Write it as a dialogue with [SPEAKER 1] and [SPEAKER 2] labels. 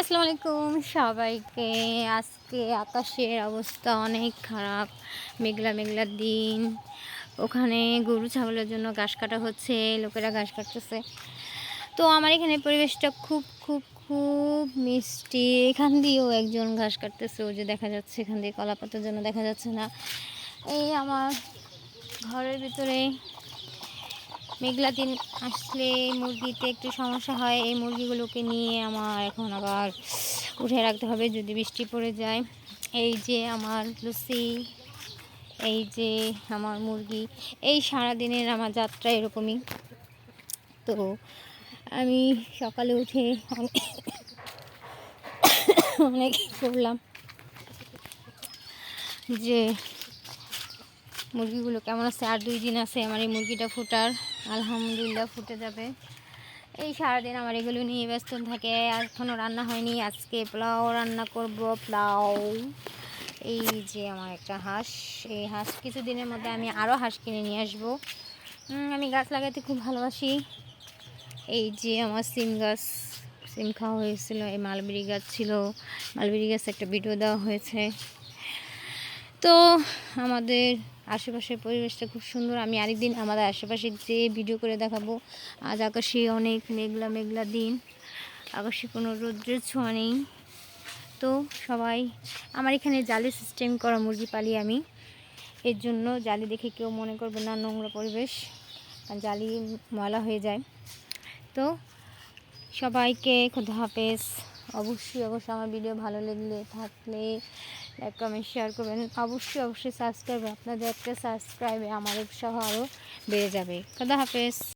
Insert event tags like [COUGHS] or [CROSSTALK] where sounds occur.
[SPEAKER 1] আসসালামু আলাইকুম সবাইকে। আজকে আকাশের অবস্থা অনেক খারাপ, মেঘলা মেঘলা দিন। ওখানে গরু ছাগলের জন্য ঘাস কাটা হচ্ছে, লোকেরা ঘাস কাটতেছে। তো আমার এখানে পরিবেশটা খুব খুব খুব মিষ্টি। এখান দিয়েও একজন ঘাস কাটতেছে ও যে দেখা যাচ্ছে এখান দিয়ে কলাপাতার জন্য দেখা যাচ্ছে না। এই আমার ঘরের ভিতরে মেঘলা দিন আসলে মুরগিতে একটু সমস্যা হয়, এই মুরগিগুলোকে নিয়ে আমার এখন আবার উঠে রাখতে হবে যদি বৃষ্টি পড়ে যায়। এই যে আমার লুসি, এই যে আমার মুরগি, এই সারা দিনের আমার যাত্রা এরকমই। তো আমি সকালে উঠে অনেক [COUGHS] অনেক করলাম যে মুরগিগুলো কেমন আছে? আর দুই দিন আছে আমার এই মুরগিটা ফুটার। আলহামদুলিল্লাহ ফুটে যাবে। এই সারাদিন আমার এগুলো নিয়ে ব্যস্ত থাকে। আর এখনও রান্না হয়নি। আজকে পোলাও রান্না করব, পোলাও। এই যে আমার একটা হাঁস। এই হাঁস কিছুদিনের মধ্যে আমি আরও হাঁস কিনে নিয়ে আসব। আমি গাছ লাগাতে খুব ভালোবাসি। এই যে আমার সিম গাছ। সিম খাওয়া হয়েছিল, এই মালবেরি গাছ ছিল। মালবেরি গাছ একটা ভিডিও দেওয়া হয়েছে। তো আমাদের আশেপাশের পরিবেশটা খুব সুন্দর। আমি আরেকদিন আমাদের আশেপাশে যে ভিডিও করে দেখাবো, আজ আকাশে অনেক মেঘলা মেঘলা দিন, আকাশে কোনো রৌদ্রের ছোঁয়া নেই। তো সবাই, আমার এখানে জালি সিস্টেম করা মুরগি পালি আমি। এর জন্য জালি দেখে কেউ মনে করবে না নোংরা পরিবেশ জালি ময়লা হয়ে যায়। তো সবাইকে খুদা হাফেজ। অবশ্যই অবশ্যই আমার ভিডিও ভালো লাগলে থাকলে লাইক কমেন্ট শেয়ার করবেন। অবশ্যই অবশ্যই সাবস্ক্রাইব আপনাদের একটা সাবস্ক্রাইবে আমার উৎসাহ আরও বেড়ে যাবে। খুদা হাফেজ।